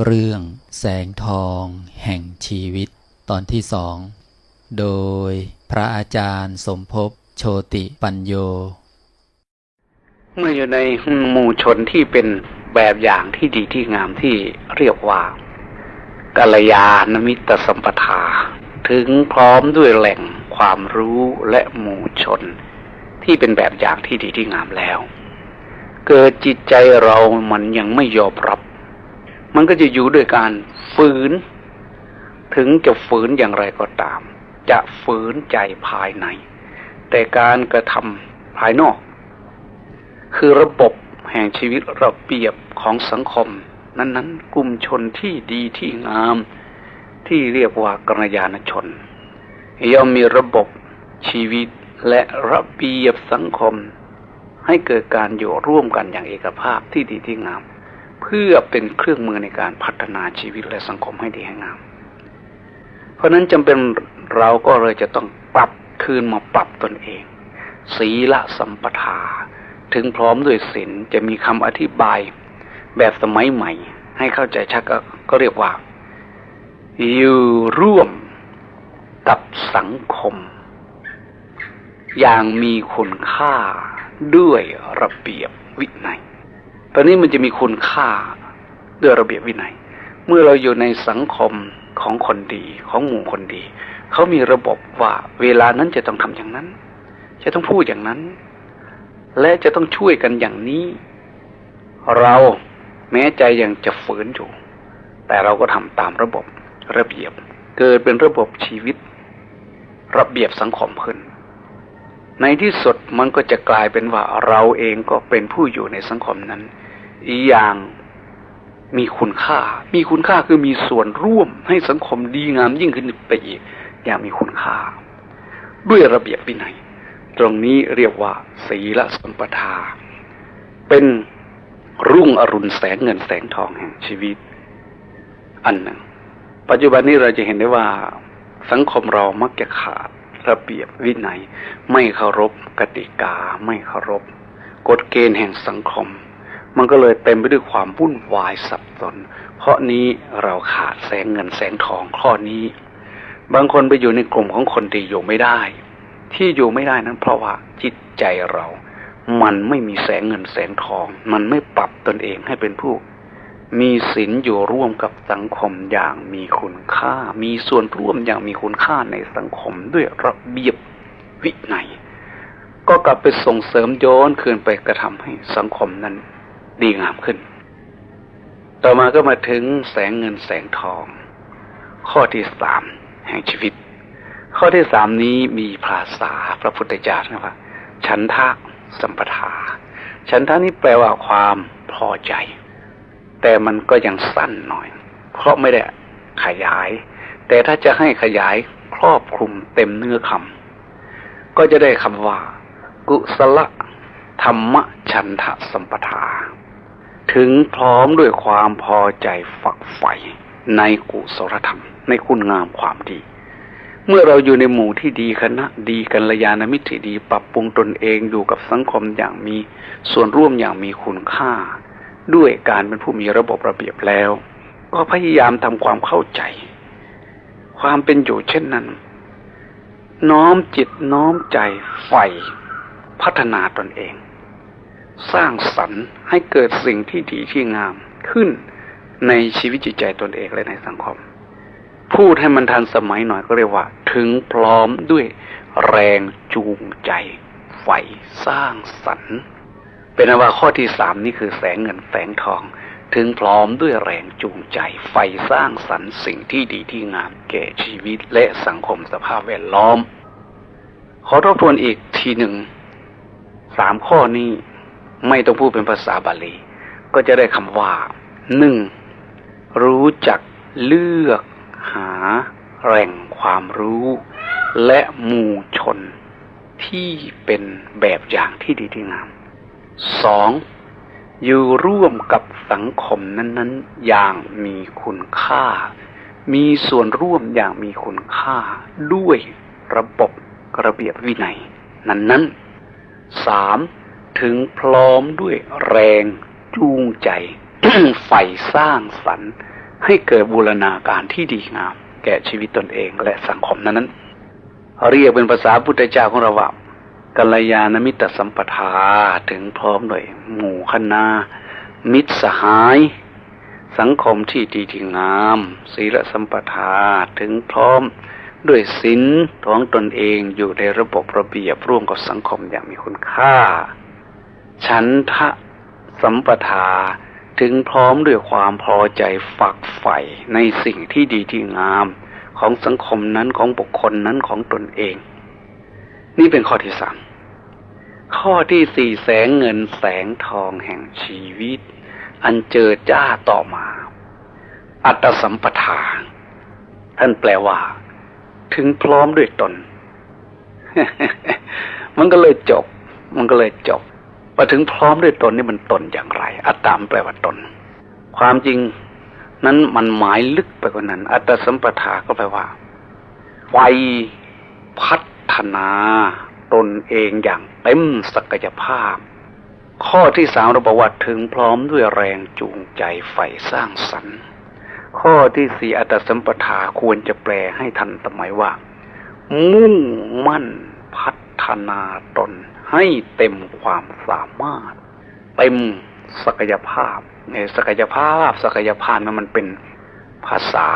เรื่องแสงทองแห่งชีวิตตอนที่สอง โดยพระอาจารย์สมภพโชติปัญโย เมื่ออยู่ในหมู่ชนที่เป็นแบบอย่างที่ดีที่งามที่เรียกว่ากัลยาณมิตรสัมปทา ถึงพร้อมด้วยแหล่งความรู้และหมู่ชน ที่เป็นแบบอย่างที่ดีที่งามแล้ว เกิดจิตใจเรามันยังไม่ยอมรับ มันก็จะอยู่ด้วยการฝืน ถึงจะฝืนอย่างไรก็ตาม จะฝืนใจภายใน แต่การกระทำภายนอก คือระบบแห่งชีวิตระเบียบของสังคม นั้นๆ กลุ่มชนที่ดีที่งาม ที่เรียกว่ากัลยาณชนย่อมมีระบบชีวิตและระเบียบสังคม ให้เกิดการอยู่ร่วมกันอย่างเอกภาพที่ดีที่งาม เพื่อเป็นเครื่องมือในการพัฒนาชีวิตและสังคมให้ดีให้งาม เพราะนั้นจำเป็นเราก็เลยจะต้องปรับคืนมาปรับตนเอง ศีลสัมปทา ถึงพร้อมด้วยศีลจะมีคำอธิบายแบบสมัยใหม่ ให้เข้าใจชัดกก็เรียกว่า อยู่ร่วมกับสังคม อย่างมีคุณค่าด้วยระเบียบวินัย ตอนนี้มันจะมีคุณค่าด้วยระเบียบวินัย เมื่อเราอยู่ในสังคมของคนดีของหมู่คนดี เขามีระบบว่าเวลานั้นจะต้องทำอย่างนั้น จะต้องพูดอย่างนั้น และจะต้องช่วยกันอย่างนี้ เราแม้ใจยังจะฝืนอยู่ แต่เราก็ทำตามระบบระเบียบ เกิดเป็นระบบชีวิต ระเบียบสังคมขึ้น ในที่สุดมันก็จะกลายเป็นว่าเราเองก็เป็นผู้อยู่ในสังคมนั้น อีอย่างมีคุณค่า มีคุณค่าคือมีส่วนร่วมให้สังคมดีงามยิ่งขึ้นไปอีก อย่างมีคุณค่า ด้วยระเบียบวินัย ตรงนี้เรียกว่าศีลสัมปทา เป็นรุ่งอรุณแสงเงินแสงทองแห่งชีวิต อันหนึ่ง ปัจจุบันนี้เราจะเห็นได้ว่า สังคมเรามักจะขาดระเบียบวินัย ไม่เคารพกติกา ไม่เคารพ กฎเกณฑ์แห่งสังคม มันก็เลยเต็มไปด้วยความวุ่นวายสับสน เพราะนี้เราขาดแสงเงินแสงทองข้อนี้ บางคนไปอยู่ในกลุ่มของคนดีอยู่ไม่ได้ ที่อยู่ไม่ได้นั้นเพราะว่าจิตใจเรา มันไม่มีแสงเงินแสงทอง มันไม่ปรับตนเองให้เป็นผู้มีศีลอยู่ร่วมกับสังคมอย่างมีคุณค่า มีส่วนร่วมอย่างมีคุณค่าในสังคมด้วยระเบียบวินัย ก็กลับไปส่งเสริมย้อนคืนไปกระทำให้สังคมนั้น ดีงามขึ้น ต่อมาก็มาถึงแสงเงินแสงทอง ข้อที่สามแห่งชีวิต ข้อที่สามนี้มีภาษาพระพุทธเจ้านะครับฉันทะสัมปทา ฉันทะนี้แปลว่าความพอใจ แต่มันก็ยังสั้นหน่อย เพราะไม่ได้ขยาย แต่ถ้าจะให้ขยายครอบคลุมเต็มเนื้อคำก็จะได้คำว่า กุศลธรรมฉันทะสัมปทา ถึงพร้อมด้วยความพอใจฝักใฝ่ในกุศลธรรม ในคุณงามความดี เมื่อเราอยู่ในหมู่ที่ดีคณะดีกัลยาณมิตรที่ดี ปรับปรุงตนเองอยู่กับสังคมอย่างมีส่วนร่วมอย่างมีคุณค่า ด้วยการเป็นผู้มีระบบระเบียบแล้ว ก็พยายามทำความเข้าใจ ความเป็นอยู่เช่นนั้น น้อมจิตน้อมใจใฝ่พัฒนาตนเอง สร้างสรรค์ให้เกิดสิ่งที่ดีที่งามขึ้นในชีวิตจิตใจตนเองและในสังคม พูดให้มันทันสมัยหน่อยก็เรียกว่า ถึงพร้อมด้วยแรงจูงใจใฝ่สร้างสรรค์เป็นว่าข้อที่สามนี่คือแสงเงินแสงทอง ถึงพร้อมด้วยแรงจูงใจใฝ่สร้างสรรค์สิ่งที่ดีที่งามแก่ชีวิตและสังคมสภาพแวดล้อม ขอทบทวนอีกทีหนึ่งสามข้อนี้ ไม่ต้องพูดเป็นภาษาบาลี ก็จะได้คำว่าหนึ่งรู้จักเลือกหาแหล่งความรู้ และหมู่ชนที่เป็นแบบอย่างที่ดีที่งามสองอยู่ร่วมกับสังคมนั้น ๆ อย่างมีคุณค่า มีส่วนร่วมอย่างมีคุณค่า ด้วยระบบระเบียบวินัย นั้นๆสาม ถึงพร้อมด้วยแรงจูงใจใฝ่สร้างสรรค์ให้เกิดบูรณาการที่ดีงาม แก่ชีวิตตนเองและสังคมนั้นนั้นเรียกเป็นภาษาพุทธเจ้าของเราว่ากัลยาณมิตรสัมปทาถึงพร้อมด้วยหมู่คณามิตรสหาย สังคมที่ดีที่งามศีลสัมปทาถึงพร้อมด้วยศีลของตนเองอยู่ในระบบระเบียบร่วมกับสังคมอย่างมีคุณค่า ฉันทะสัมปทาถึงพร้อมด้วยความพอใจฝักใฝ่ในสิ่งที่ดีที่งามของสังคมนั้นของบุคคลนั้นของตนเอง นี่เป็นข้อที่สามข้อที่สี่แสงเงินแสงทองแห่งชีวิต อันเจอจ้าต่อมา อัตสัมปทา ท่านแปลว่า ถึงพร้อมด้วยตน มันก็เลยจบ มันก็เลยจบ พอถึงพร้อมด้วยตนนี่มันตนอย่างไร อัตตามแปลว่าตน ความจริงนั้นมันหมายลึกไปกว่านั้น อัตสัมปทาก็แปลว่าไฟพัฒนาตนเองอย่างเต็มศักยภาพ ข้อที่สามเราบอกว่าถึงพร้อมด้วยแรงจูงใจใฝ่สร้างสรรค์ ข้อที่สี่อัตสัมปทาควรจะแปลให้ทันสมัยว่า มุ่งมั่น ฒนาตนให้เต็มความสามารถ เต็มศักยภาพในศักยภาพ ศักยภาพนั้นมันเป็นภาษา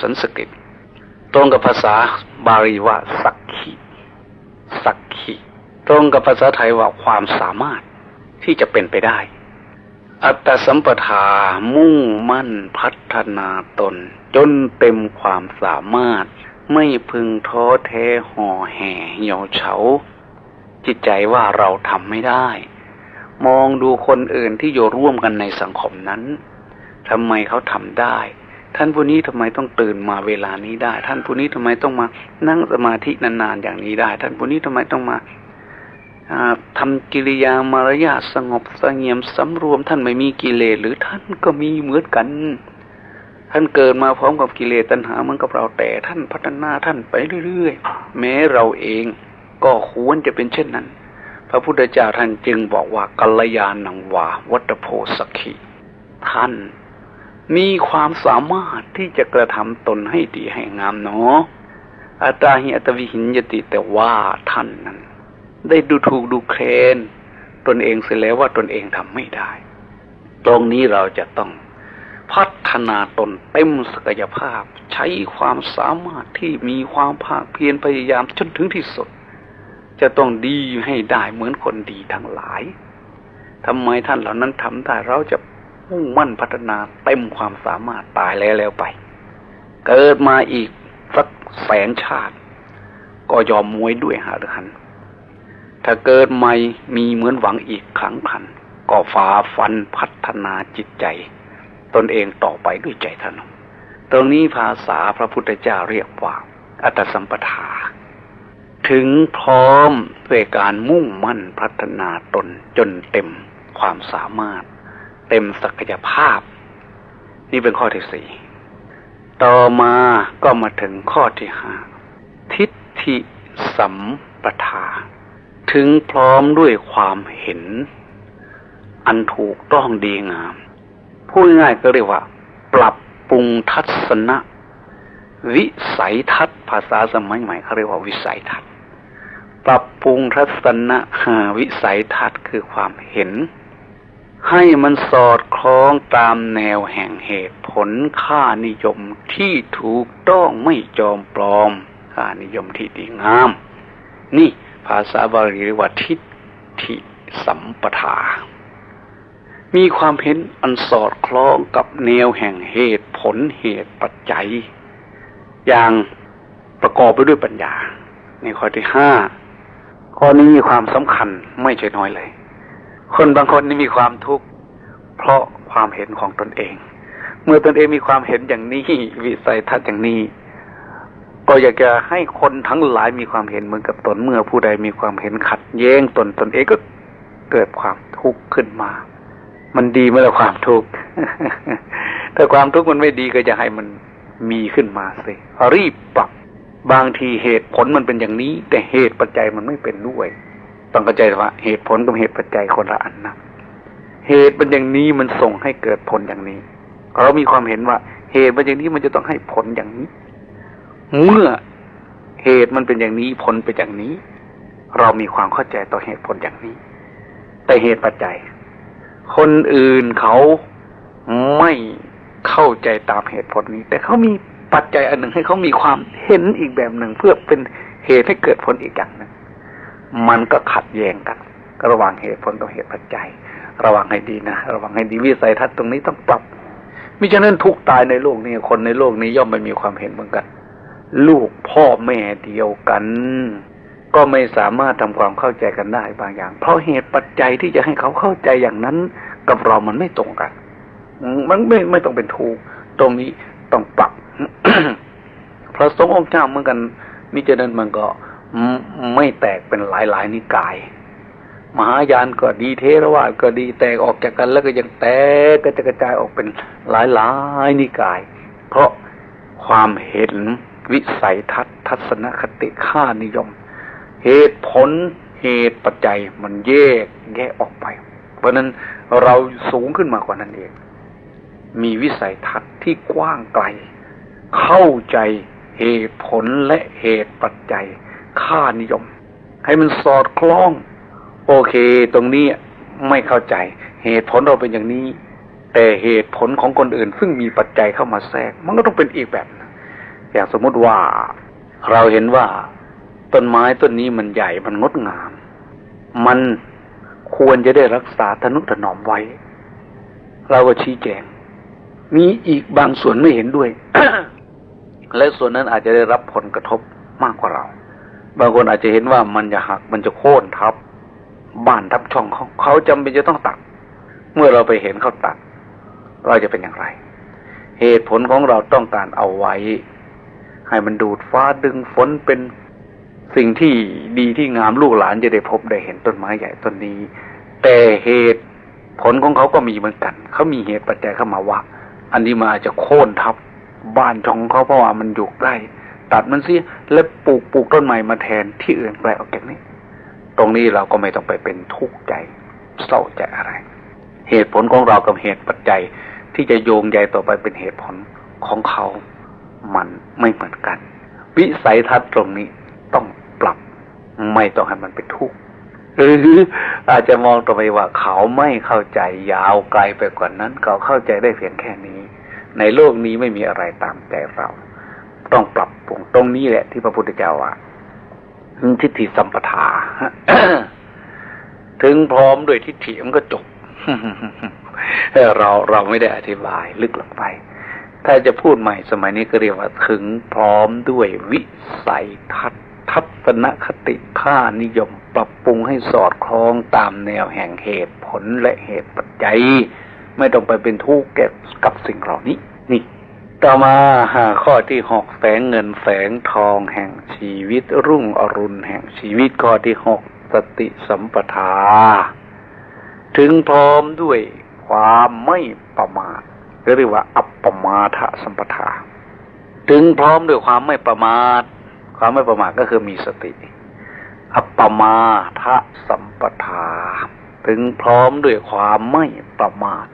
สันสกฤต ตรงกับภาษาบาลีว่าสักขีสักขีตรงกับภาษาไทยว่าความสามารถที่จะเป็นไปได้ อัตตสัมปทามุ่งมั่นพัฒนาตน จนเต็มความสามารถ ไม่พึงท้อแท้ห่อแห่เหี่ยวเฉา จิตใจว่าเราทำไม่ได้ มองดูคนอื่นที่อยู่ร่วมกันในสังคมนั้นทำไมเขาทำได้ ท่านผู้นี้ทำไมต้องตื่นมาเวลานี้ได้ ท่านผู้นี้ทำไมต้องมานั่งสมาธินานๆอย่างนี้ได้ ท่านผู้นี้ทำไมต้องมาทำกิริยามารยาสงบสงเงียมสำรวมท่านไม่มีกิเลสหรือท่านก็มีเหมือนกัน ท่านเกิดมาพร้อมกับกิเลสตัณหาเหมือนกับเราแต่ท่านพัฒนาท่านไปเรื่อยๆ แม้เราเองก็ควรจะเป็นเช่นนั้น พระพุทธเจ้าท่านจึงบอกว่ากัลยาณังวาวัตโพสกิท่านมีความสามารถที่จะกระทำตนให้ดีให้งามเนาะอัตาหิอัตวิหินยติแต่ว่าท่านนั้น ได้ดูถูกดูเคลนตนเองเสียแล้วว่าตนเองทำไม่ได้ ตรงนี้เราจะต้อง พัฒนาตนเต็มศักยภาพ ใช้ความสามารถที่มีความภาคเพียรพยายามจนถึงที่สุด จะต้องดีให้ได้เหมือนคนดีทั้งหลายทำไมท่านเหล่านั้นทำได้เราจะมุ่งมั่นพัฒนาเต็มความสามารถตายแล้วแล้วไป เกิดมาอีกสักแสนชาติ ก็ยอมมวยด้วยหารือหัน ถ้าเกิดใหม่มีเหมือนหวังอีกครั้งพัน ก็ฝ่าฟันพัฒนาจิตใจ ตนเองต่อไปด้วยใจทนุตรงนี้ภาษาพระพุทธเจ้าเรียกว่า อัตสัมปทา ถึงพร้อมด้วยการมุ่งมั่นพัฒนาตนจนเต็มความสามารถ เต็มศักยภาพ นี่เป็นข้อที่สี่ต่อมาก็มาถึงข้อที่ห้าทิฏฐิสัมปทา ถึงพร้อมด้วยความเห็น อันถูกต้องดีงาม พูดง่ายก็เรียกว่า ปรับปรุงทัศนะ วิสัยทัศน์ ภาษาสมัยใหม่เขาเรียกว่าวิสัยทัศน์ ปรับปรุงทัศนะวิสัยทัศน์คือความเห็น ให้มันสอดคล้องตามแนวแห่งเหตุผลค่านิยมที่ถูกต้องไม่จอมปลอมค่านิยมที่ดีงาม นี่ภาษาบาลีเรียกว่าทิฏฐิสัมปทา มีความเห็นอันสอดคล้องกับแนวแห่งเหตุผลเหตุปัจจัย อย่างประกอบไปด้วยปัญญา ในข้อที่ห้าข้อนี้มีความสำคัญไม่ใช่น้อยเลย คนบางคนนี่มีความทุกข์เพราะความเห็นของตนเอง เมื่อตนเองมีความเห็นอย่างนี้วิสัยทัศน์อย่างนี้ ก็อยากจะให้คนทั้งหลายมีความเห็นเหมือนกับตนเมื่อผู้ใดมีความเห็นขัดแย้งตนตนเองก็เกิดความทุกข์ขึ้นมา มันดีเมื่อความทุกข์ถ้าความทุกข์มันไม่ดีก็จะให้มันมีขึ้นมาสิรีบปรับบางทีเหตุผลมันเป็นอย่างนี้ แต่เหตุปัจจัยมันไม่เป็นด้วยต้องเข้าใจว่าเหตุผลกับเหตุปัจจัยคนละอันนะเหตุเป็นอย่างนี้มันส่งให้เกิดผลอย่างนี้ เรามีความเห็นว่า เหตุมันอย่างนี้มันจะต้องให้ผลอย่างนี้ เมื่อเหตุมันเป็นอย่างนี้ผลเป็นอย่างนี้ เรามีความเข้าใจต่อเหตุผลอย่างนี้ แต่เหตุปัจจัย คนอื่นเขาไม่เข้าใจตามเหตุผลนี้ แต่เขามีปัจจัยอันหนึ่งให้เขามีความเห็นอีกแบบหนึ่งเพื่อเป็นเหตุให้เกิดผลอีกอย่างหนึ่งมันก็ขัดแย้งกัน ระหว่างเหตุผลกับเหตุปัจจัย ระวังให้ดีนะระวังให้ดีวิสัยทัศน์ตรงนี้ต้องปรับมิฉะนั้นทุกตายในโลกนี้คนในโลกนี้ย่อมไม่มีความเห็นเหมือนกัน ลูกพ่อแม่เดียวกัน ก็ไม่สามารถทำความเข้าใจกันได้บางอย่าง เพราะเหตุปัจจัยที่จะให้เขาเข้าใจอย่างนั้น กับเรามันไม่ตรงกัน มันไม่ไม่ต้องเป็นถูก ตรงนี้ต้องปรับพระสงฆ์องค์เจ้าเหมือนกันมิฉะนั้นมันก็ไม่แตกเป็นหลายหลายนิกาย มหายานก็ดีเทรวาสก็ดีแตกออกจากกัน แล้วก็ยังแตกก็จะกระจายออกเป็นหลายหลายนิกาย เพราะความเห็นวิสัยทัศน์ทัศนคติค่านิยม เหตุผลเหตุปัจจัยมันแยกแยกออกไป เพราะนั้นเราสูงขึ้นมากว่านั้นเอง มีวิสัยทัศน์ที่กว้างไกล เข้าใจเหตุผลและเหตุปัจจัย ค่านิยม ให้มันสอดคล้อง โอเค ตรงนี้ไม่เข้าใจ เหตุผลเราเป็นอย่างนี้ แต่เหตุผลของคนอื่น ซึ่งมีปัจจัยเข้ามาแทรก มันก็ต้องเป็นอีกแบบ อย่างสมมติว่าเราเห็นว่า ต้นไม้ต้นนี้มันใหญ่มันงดงาม มันควรจะได้รักษาทนุถนอมไว้ เราก็ชี้แจง มีอีกบางส่วนไม่เห็นด้วย และส่วนนั้นอาจจะได้รับผลกระทบมากกว่าเรา บางคนอาจจะเห็นว่ามันจะหักมันจะโค่นทับ บ้านทับช่องเขาเขาจำเป็นจะต้องตัด เมื่อเราไปเห็นเขาตัด เราจะเป็นอย่างไร เหตุผลของเราต้องการเอาไว้ ให้มันดูดฟ้าดึงฝนเป็น สิ่งที่ดีที่งามลูกหลานจะได้พบได้เห็นต้นไม้ใหญ่ต้นนี้ แต่เหตุผลของเขาก็มีเหมือนกันเขามีเหตุปัจจัยเข้ามาว่า อันนี้มาจะโค่นทับบ้านช่องเขาเพราะว่ามันอยู่ใกล้ตัดมันเสียแล้วปลูกปลูกต้นใหม่มาแทนที่อื่นไกลออกจากนี้ ตรงนี้เราก็ไม่ต้องไปเป็นทุกข์ใจเศร้าใจอะไร เหตุผลของเรากับเหตุปัจจัยที่จะโยงใยต่อไปเป็นเหตุผลของเขา มันไม่เหมือนกัน วิสัยทัศน์ตรงนี้ต้อง ไม่ต้องให้มันเป็นทุกข์หรืออาจจะมองต่อไปว่าเขาไม่เข้าใจยาวไกลไปกว่านั้น เขาเข้าใจได้เพียงแค่นี้ ในโลกนี้ไม่มีอะไรตามใจเรา ต้องปรับปรุงตรงนี้แหละ ที่พระพุทธเจ้าว่าทิฏฐิสัมปทาถึงพร้อมด้วยทิฏฐิมันก็จบเราเราไม่ได้อธิบายลึกลงไป ถ้าจะพูดใหม่สมัยนี้ก็เรียกว่าถึงพร้อมด้วยวิสัยทัศน์ ทัศนคติค่านิยมปรับปรุงให้สอดคล้องตามแนวแห่งเหตุผลและเหตุปัจจัย ไม่ต้องไปเป็นทุกข์แก่กับสิ่งเหล่านี้ นี่ ต่อมาหาข้อที่หกแสงเงินแสงทองแห่งชีวิต รุ่งอรุณแห่งชีวิตข้อที่หกสติสัมปทา ถึงพร้อมด้วยความไม่ประมาทเรียกว่า อัปปมาทสัมปทา ถึงพร้อมด้วยความไม่ประมาท ความไม่ประมาทก็คือมีสติ อัปปมาทะสัมปทา ถึงพร้อมด้วยความไม่ประมาท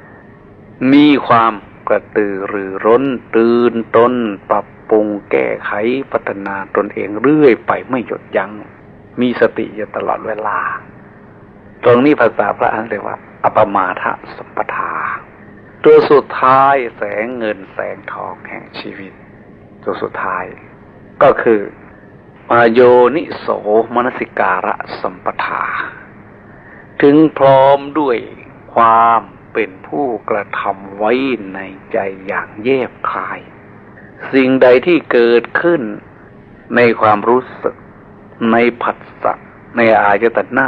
มีความกระตือรือร้นตื่นตนปรับปรุงแก้ไขพัฒนาตนเองเรื่อยไปไม่หยุดยัง้งมีสติอยู่ตลอดเวลา ตรงนี้ภาษาพระอันเรียกว่า อัปมาทะสัมปทา ตัวสุดท้ายแสงเงินแสงทองแห่งชีวิต ตัวสุดท้าย ก็คือ มาโยนิโสมนสิการะสัมปทา ถึงพร้อมด้วยความเป็นผู้กระทำไว้ในใจอย่างแยบคาย สิ่งใดที่เกิดขึ้นในความรู้สึก ในผัสสะในอายตนะ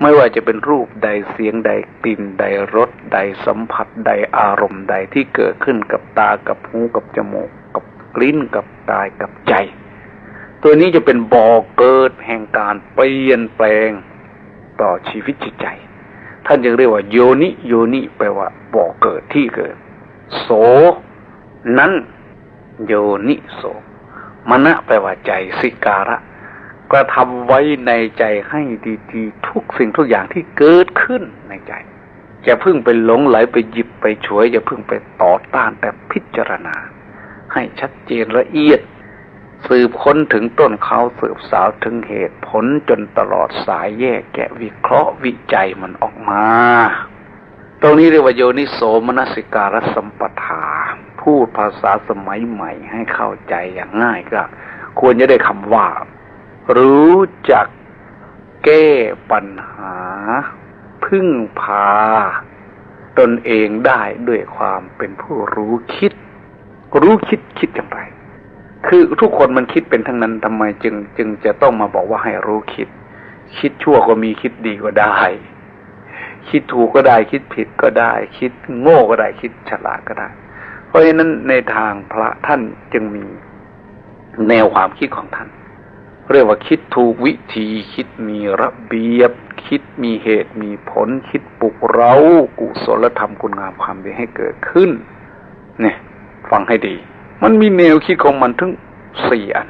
ไม่ว่าจะเป็นรูปใดเสียงใดกลิ่นใดรสใดสัมผัสใดอารมณ์ใดที่เกิดขึ้นกับตากับหูกับจมูกกับกลิ้นกับกายกับใจ ตัวนี้จะเป็นบ่อเกิดแห่งการเปลี่ยนแปลงต่อชีวิตจิตใจ ท่านจึงเรียกว่า โยนิโยนิแปลว่าบ่อเกิดที่เกิด โส นั้น โยนิโสมณะแปลว่าใจสิการะกระทำไว้ในใจให้ดีๆทุกสิ่งทุกอย่างที่เกิดขึ้นในใจจะพึ่งไปหลงไหลไปหยิบไปฉวยอย่าเพิ่งไปต่อต้านแต่พิจารณา ให้ชัดเจนละเอียด สืบค้นถึงต้นเขาสืบสาวถึงเหตุผลจนตลอดสายแยกแกะวิเคราะห์วิจัยมันออกมา ตรงนี้เรียกว่าโยนิโสมนสิการสัมปทา พูดภาษาสมัยใหม่ให้เข้าใจอย่างง่ายก็ ควรจะได้คำว่า รู้จักแก้ปัญหา พึ่งพา ตนเองได้ด้วยความเป็นผู้รู้คิด รู้คิดคิดอย่างไร คือทุกคนมันคิดเป็นทั้งนั้นทำไมจึง จึงจะต้องมาบอกว่าให้รู้คิด คิดชั่วก็มีคิดดีก็ได้ คิดถูกก็ได้ คิดผิดก็ได้ คิดโง่ก็ได้ คิดฉลาดก็ได้ เพราะฉะนั้นในทางพระท่านจึงมีแนวความคิดของท่าน เรียกว่าคิดถูกวิธี คิดมีระเบียบ คิดมีเหตุมีผล คิดปลุกเรากุศลธรรมคุณงามความดีให้เกิดขึ้น เนี่ย ฟังให้ดี มันมีแนวคิดของมันถึงสี่อัน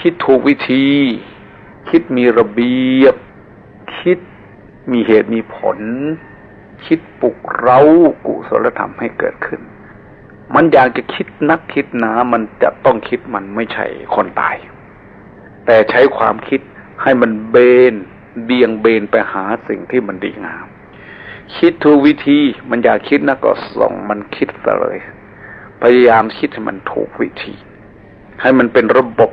คิดถูกวิธี คิดมีระเบียบ คิดมีเหตุมีผล คิดปลุกเรากุศลธรรมให้เกิดขึ้น มันอยากจะคิดนักคิดหนา มันจะต้องคิดมันไม่ใช่คนตาย แต่ใช้ความคิดให้มันเบนเบี่ยงเบนไปหาสิ่งที่มันดีงาม คิดถูกวิธีมันอยากคิดนะก็ส่งมันคิดซะเลย พยายามคิดให้มันถูกวิธี ให้มันเป็นระบบ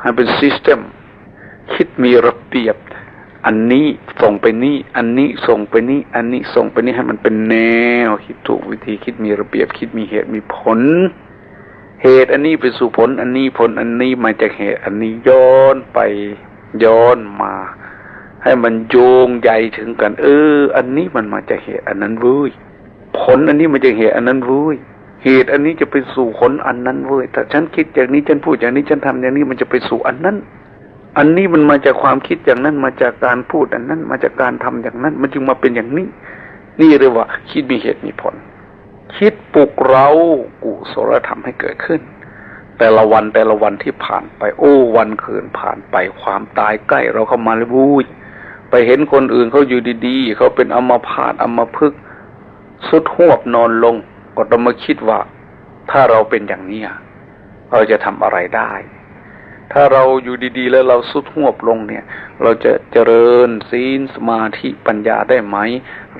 ให้เป็นซิสเต็มคิดมีระเบียบ อันนี้ส่งไปนี่ อันนี้ส่งไปนี่ อันนี้ส่งไปนี่ให้มันเป็นแนว คิดถูกวิธี คิดมีระเบียบ คิดมีเหตุมีผล เหตุอันนี้ไปสู่ผล อันนี้ผลอันนี้มาจากเหตุ อันนี้ย้อนไปย้อนมา ให้มันโยงใยถึงกัน เออ อันนี้มันมาจากเหตุ อันนั้นเว้ยผลอันนี้มาจากเหตุ อันนั้นเว้ย เหตุอันนี้จะไปสู่ผลอันนั้นเว้ยถ้าฉันคิดอย่างนี้ฉันพูดอย่างนี้ฉันทำอย่างนี้มันจะไปสู่อันนั้น อันนี้มันมาจากความคิดอย่างนั้นมาจากการพูดอันนั้น มาจากการทำอย่างนั้น มันจึงมาเป็นอย่างนี้ นี่เรียกว่า คิดมีเหตุมีผล คิดปลุกเรากุศลธรรมให้เกิดขึ้น แต่ละวันแต่ละวันที่ผ่านไปโอ้วันคืนผ่านไปความตายใกล้ เราเข้ามาเลยวุ้ยไปเห็นคนอื่นเขาอยู่ดีๆเขาเป็นอมพาตอัมพฤกสุดหวบนอนลง ก็ต้องมาคิดว่า ถ้าเราเป็นอย่างนี้เราจะทำอะไรได้ ถ้าเราอยู่ดีๆ แล้วเราสุดหวบลงเนี่ย เราจะเจริญศีลสมาธิปัญญาได้ไหม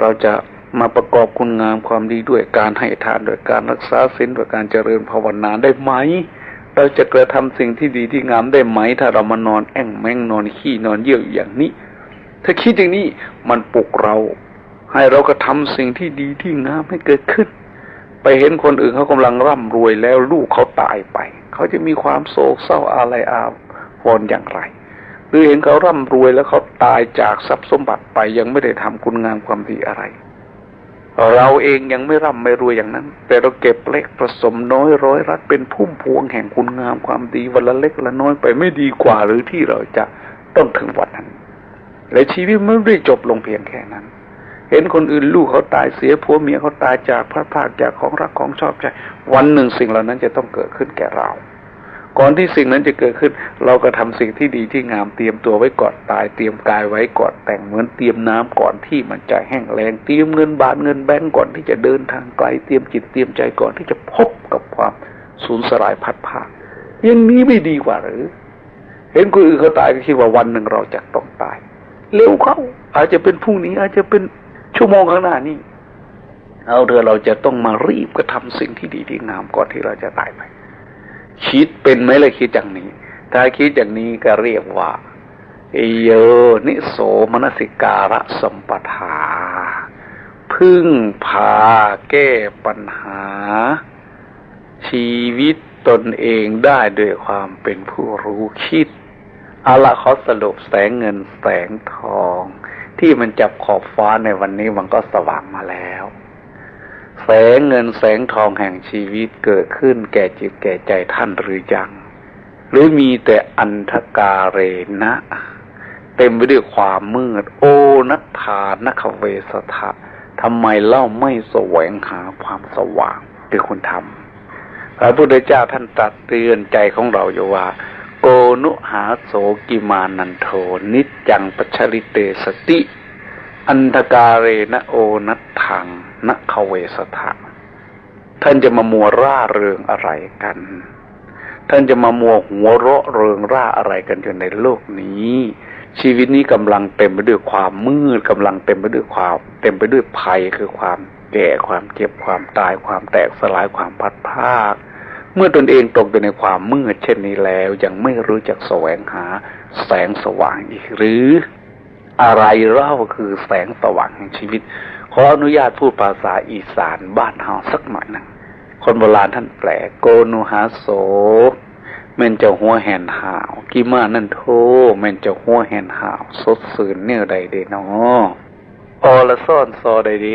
เราจะมาประกอบคุณงามความดีด้วยการให้ทานด้วยการรักษาศีลด้วยการเจริญภาวนาได้ไหม เราจะกระทำสิ่งที่ดีที่งามได้ไหม ถ้าเรามานอนแอ่งแมงนอนขี้นอนเยี่ยวอยู่อย่างนี้ ถ้าคิดอย่างนี้มันปลุกเรา ให้เรากระทำสิ่งที่ดีที่งามให้เกิดขึ้น ไปเห็นคนอื่นเขากำลังร่ำรวยแล้วลูกเขาตายไป เขาจะมีความโศกเศร้าอะไรอาวรณ์อย่างไร หรือเห็นเขาร่ำรวยแล้วเขาตายจากทรัพย์สมบัติไปยังไม่ได้ทำคุณงามความดีอะไร เราเองยังไม่ร่ำไม่รวยอย่างนั้น แต่เราเก็บเล็กผสมน้อยร้อยรัดเป็นพุ่มพวงแห่งคุณงามความดีวันละเล็กละน้อยไปไม่ดีกว่าหรือที่เราจะต้องถึงวันนั้น และชีวิตไม่ได้จบลงเพียงแค่นั้น เห็นคนอื่นลูกเขาตายเสียผัวเมียเขาตายจากพระภาคจากของรักของชอบใจ วันหนึ่งสิ่งเหล่านั้นจะต้องเกิดขึ้นแก่เรา ก่อนที่สิ่งนั้นจะเกิดขึ้น เราก็ทำสิ่งที่ดีที่งามเตรียมตัวไว้ก่อนตายเตรียมกายไว้ก่อนแต่งเหมือนเตรียมน้ำก่อนที่มันจะแห้งแล้งเตรียมเงินบาทเงินแบงก์ก่อนที่จะเดินทางไกลเตรียมจิตเตรียมใจก่อนที่จะพบกับความสูญสลายพัดพราอย่างนี้ไม่ดีกว่าหรือ เห็นคนอื่นเขาตายก็คิดว่าวันหนึ่งเราจะต้องตาย เร็วเข้าอาจจะเป็นพรุ่งนี้อาจจะเป็น ชั่วโมงข้างหน้านี้เอาเรือเราจะต้องมารีบกระทำสิ่งที่ดีที่งามก่อนที่เราจะตายไป คิดเป็นไหมเลยคิดอย่างนี้ ถ้าคิดอย่างนี้ก็เรียกว่าเอโยนิโสมนสิการะสัมปทา พึ่งพาแก้ปัญหา ชีวิตตนเองได้ด้วยความเป็นผู้รู้คิด เอาละขอสรุปแสงเงินแสงทอง ที่มันจับขอบฟ้าในวันนี้มันก็สว่างมาแล้ว แสงเงินแสงทองแห่งชีวิตเกิดขึ้นแก่จิตแก่ใจท่านหรือยัง หรือมีแต่อันธการเรนะ เต็มไปด้วยความมืด โอนัทธานคเวสทะทำไมเล่าไม่แสวงหาความสว่างคือคุณธรรมพระพุทธเจ้าท่านตรัสเตือนใจของเราอยู่ว่า นุหาโสกิมานันโทนิจังปัชริเตสติ อันธการเรนโอนัทธขังนคเวสถะท่านจะมามัวร่าเริงอะไรกัน ท่านจะมามัวหัวเราะเริงร่าอะไรกันอยู่ในโลกนี้ ชีวิตนี้กำลังเต็มไปด้วยความมืดกำลังเต็มไปด้วยความ เต็มไปด้วยภัยคือความแก่ความเจ็บความตายความแตกสลายความพัดพาก เมื่อตนเองตกอยู่ในความมืดเช่นนี้แล้วยังไม่รู้จักแสวงหาแสงสว่างอีกหรือ อะไรเล่าคือแสงสว่างแห่งชีวิต ขออนุญาตพูดภาษาอีสานบ้านเฮาสักหน่อยหนึงคนโบราณท่านแปลโกนุหาโสแม่นเจะหัวแหนหาวกิมานั่นโทแม่นเจะหัวแหนหาวสดสื่นเนี่ยใดเดนออละซ่อนซอใดเด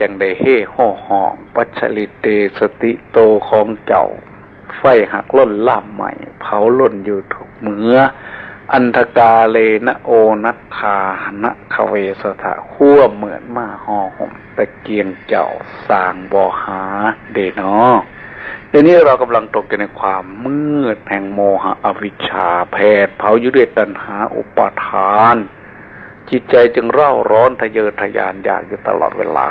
จังใดเฮ่ห่อห้อง ปัจฉลิเตสติโตของเจ้า ไฟหักล่นล่ามใหม่ เผาล่นอยู่ทุกเมืออันทกาเลนะโอนัทานะคเวสถะขั้วเหมือนมาห่อห่มตะเกียงเจ้าสางบ่อหาเดนอเดี๋ยวนี้เรากำลังตกอยู่ในความมืดแห่งโมหะอวิชชาแผดเผาอยู่ด้วยตัณหาอุปาทาน จิตใจจึงเร่าร้อนทะเยอทะยานอยากอยู่ตลอดเวลา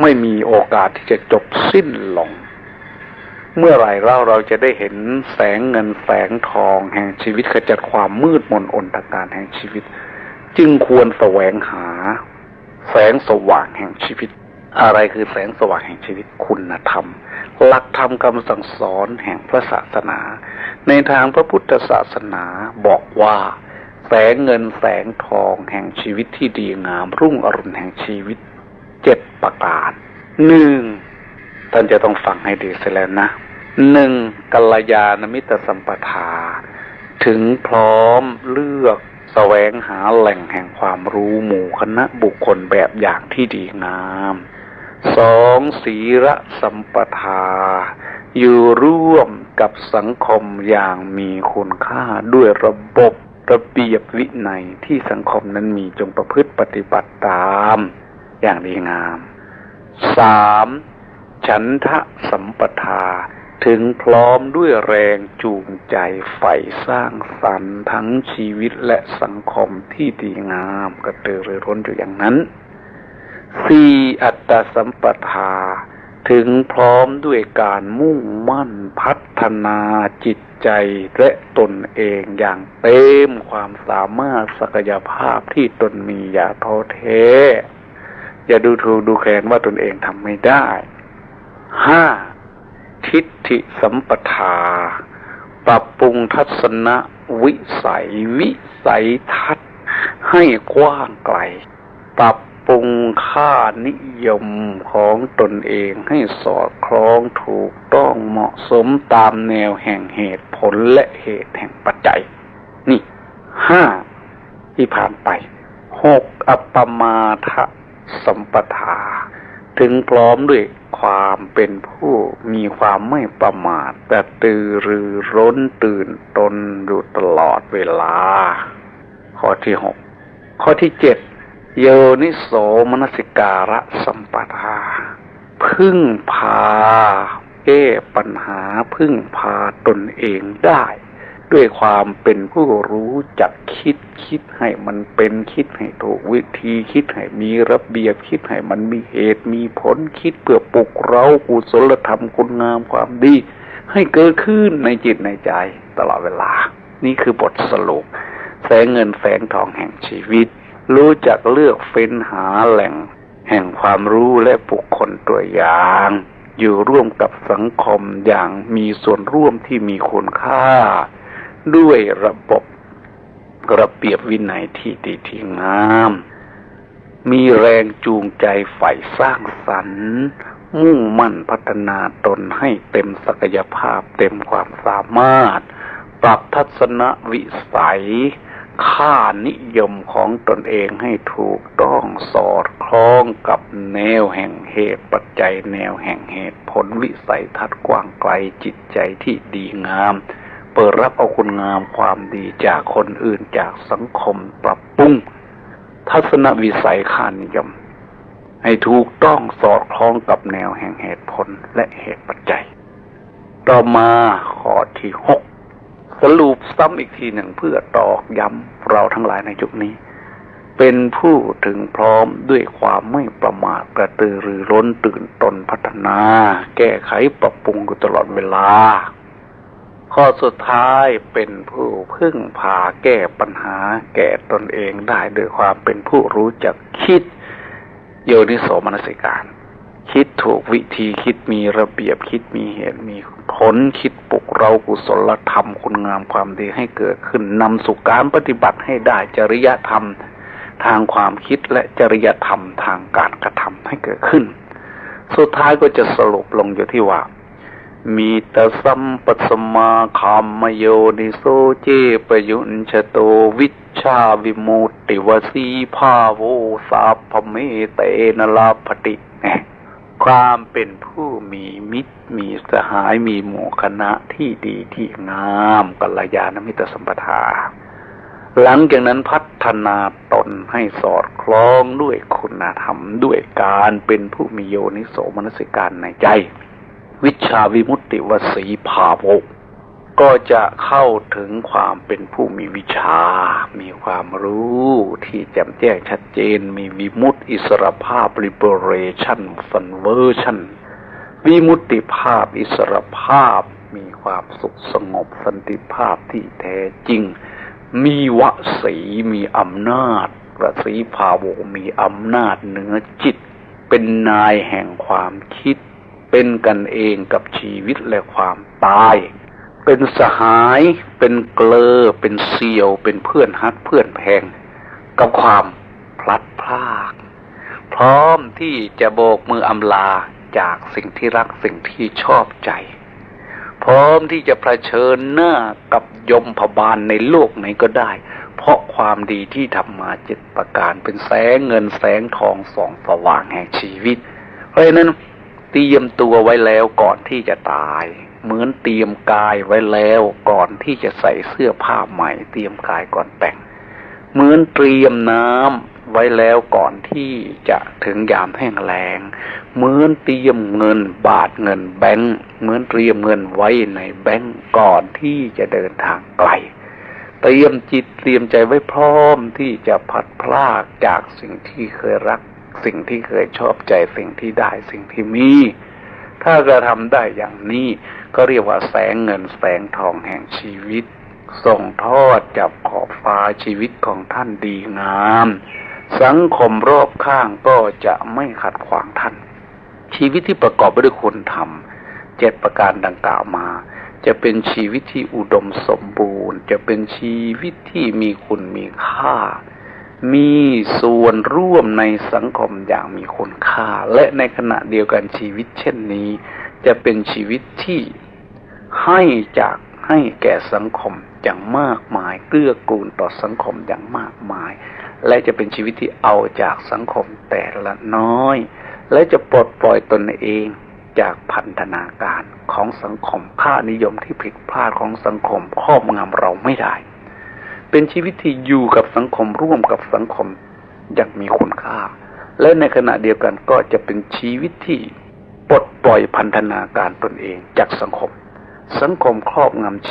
ไม่มีโอกาสที่จะจบสิ้นลง เมื่อไหร่เราเราจะได้เห็นแสงเงินแสงทองแห่งชีวิตขจัดความมืดมนอนตการแห่งชีวิต จึงควรแสวงหา แสงสว่างแห่งชีวิต อะไรคือแสงสว่างแห่งชีวิตคุณธรรม หลักธรรมคำสั่งสอนแห่งพระศาสนา ในทางพระพุทธศาสนาบอกว่า แสงเงินแสงทองแห่งชีวิตที่ดีงาม รุ่งอรุณแห่งชีวิตเจ็ดประการหนึ่งท่านจะต้องฟังให้ดีเสียแล้วนะ หนึ่งกัลยาณมิตรสัมปทา ถึงพร้อมเลือกแสวงหาแหล่งแห่งความรู้หมู่คณะบุคคลแบบอย่างที่ดีงามสองศีระสัมปทา อยู่ร่วมกับสังคมอย่างมีคุณค่าด้วยระบบระเบียบวินัยที่สังคมนั้นมีจงประพฤติปฏิบัติตาม อย่างดีงามสามฉันทะสัมปทา ถึงพร้อมด้วยแรงจูงใจใฝ่สร้างสรรค์ทั้งชีวิตและสังคมที่ดีงามกระตือรือร้นอยู่อย่างนั้นสี่อัตตสัมปทา ถึงพร้อมด้วยการมุ่งมั่นพัฒนาจิตใจและตนเองอย่างเต็มความสามารถศักยภาพที่ตนมีอย่าท้อแท้อย่าดูถูกดูแคลนว่าตนเองทำไม่ได้ห้า ทิฏฐิสัมปทา ปรับปรุงทัศนวิสัย วิสัยทัศน์ให้กว้างไกล ปรับปรุงค่านิยมของตนเองให้สอดคล้องถูกต้องเหมาะสมตามแนวแห่งเหตุผลและเหตุแห่งปัจจัย นี่ห้าที่ผ่านไปหกอัปมาทะสัมปทา ถึงพร้อมด้วย ความเป็นผู้มีความไม่ประมาทแต่ตื่นรือร้นตื่นตนอยู่ตลอดเวลา ข้อที่หกข้อที่เจ็ดโยนิโสมนสิการะสัมปทา พึ่งพาแก้ปัญหาพึ่งพาตนเองได้ ด้วยความเป็นผู้รู้จักคิดคิดให้มันเป็นคิดให้ถูกวิธีคิดให้มีระเบียบคิดให้มันมีเหตุมีผลคิดเพื่อปลุกเรากุศลธรรมคุณงามความดี ให้เกิดขึ้นในจิตในใจตลอดเวลา นี่คือบทสรุปแสงเงินแสงทองแห่งชีวิต รู้จักเลือกเฟ้นหาแหล่ง แห่งความรู้และบุคคลตัวอย่าง อยู่ร่วมกับสังคมอย่างมีส่วนร่วมที่มีคุณค่า ด้วยระบบระเบียบวินัยที่ดีที่งาม มีแรงจูงใจใฝ่สร้างสรรค์ มุ่งมั่นพัฒนาตนให้เต็มศักยภาพเต็มความสามารถ ปรับทัศนวิสัย ค่านิยมของตนเองให้ถูกต้องสอดคล้องกับแนวแห่งเหตุปัจจัยแนวแห่งเหตุผลวิสัยทัศน์กว้างไกลจิตใจที่ดีงาม เปิดรับเอาคุณงามความดีจากคนอื่นจากสังคมปรับปรุงทัศนวิสัยค่านิยม ให้ถูกต้องสอดคล้องกับแนวแห่งเหตุผลและเหตุปัจจัย ต่อมาข้อที่หกสรุปซ้ำอีกทีหนึ่งเพื่อตอกย้ำเราทั้งหลายในยุคนี้ เป็นผู้ถึงพร้อมด้วยความไม่ประมาทกระตือรือร้นตื่นตนพัฒนา แก้ไขปรับปรุงอยู่ตลอดเวลา ข้อสุดท้ายเป็นผู้พึ่งพาแก้ปัญหาแก่ตนเองได้โดยความเป็นผู้รู้จักคิดโยนิโสมนสิการ คิดถูกวิธีคิดมีระเบียบคิดมีเหตุมีผลคิดปลุกเรากุศลธรรมคุณงามความดีให้เกิดขึ้นนำสู่การปฏิบัติให้ได้จริยธรรม ทางความคิดและจริยธรรมทางการกระทำให้เกิดขึ้น สุดท้ายก็จะสรุปลงอยู่ที่ว่า มีตสัมปสมาคามโยนิโสเจปยุญชโตวิชาวิมุตติวสีภาโวสาพเมเตนลาภติความเป็นผู้มีมิตร มีสหายมีหมู่คณะที่ดีที่งามกัลยาณมิตรสัมปทา หลังจากนั้นพัฒนาตนให้สอดคล้องด้วยคุณธรรมด้วยการเป็นผู้มีโยนิโสมนสิการในใจ วิชาวิมุตติวสีภาโวก็จะเข้าถึงความเป็นผู้มีวิชา มีความรู้ที่แจ่มแจ้งชัดเจน มีวิมุตติอิสรภาพ liberation conversion วิมุตติภาพอิสรภาพ มีความสุขสงบสันติภาพที่แท้จริง มีวสีมีอำนาจวสีภาโวมีอำนาจเหนือจิต เป็นนายแห่งความคิด เป็นกันเองกับชีวิตและความตาย เป็นสหาย เป็นเกลอ เป็นเซียว เป็นเพื่อนฮักเพื่อนแพง กับความพลัดพราก พร้อมที่จะโบกมืออำลาจากสิ่งที่รักสิ่งที่ชอบใจ พร้อมที่จะเผชิญหน้ากับยมพบาลในโลกไหนก็ได้ เพราะความดีที่ทำมาเจ็ดประการเป็นแสงเงินแสงทองส่องสว่างแห่งชีวิต เพราะฉะนั้น เตรียมตัวไว้แล้วก่อนที่จะตาย เหมือนเตรียมกายไว้แล้วก่อนที่จะใส่เสื้อผ้าใหม่ เตรียมกายก่อนแต่ง เหมือนเตรียมน้ำไว้แล้วก่อนที่จะถึงยามแห้งแล้งเหมือนเตรียมเงินบาทเงินแบงค์เหมือนเตรียมเงินไว้ในแบงค์ก่อนที่จะเดินทางไกลเตรียมจิตเตรียมใจไว้พร้อมที่จะพัดพลากจากสิ่งที่เคยรัก สิ่งที่เคยชอบใจสิ่งที่ได้สิ่งที่มี ถ้ากระทำได้อย่างนี้ ก็เรียกว่าแสงเงินแสงทองแห่งชีวิต ส่งทอดจับขอบฟ้าชีวิตของท่านดีงาม สังคมรอบข้างก็จะไม่ขัดขวางท่าน ชีวิตที่ประกอบไปด้วยคุณธรรมเจ็ดประการดังกล่าวมา จะเป็นชีวิตที่อุดมสมบูรณ์ จะเป็นชีวิตที่มีคุณมีค่า มีส่วนร่วมในสังคมอย่างมีคุณค่า และในขณะเดียวกันชีวิตเช่นนี้ จะเป็นชีวิตที่ให้จากให้แก่สังคมอย่างมากมายเกื้อกูลต่อสังคมอย่างมากมาย และจะเป็นชีวิตที่เอาจากสังคมแต่ละน้อย และจะปลดปล่อยตนเองจากพันธนาการของสังคมค่านิยมที่ผิดพลาดของสังคมครอบงำเราไม่ได้ เป็นชีวิตที่อยู่กับสังคมร่วมกับสังคมอย่างมีคุณค่า และในขณะเดียวกันก็จะเป็นชีวิตที่ปลดปล่อยพันธนาการตนเองจากสังคม สังคมครอบงำ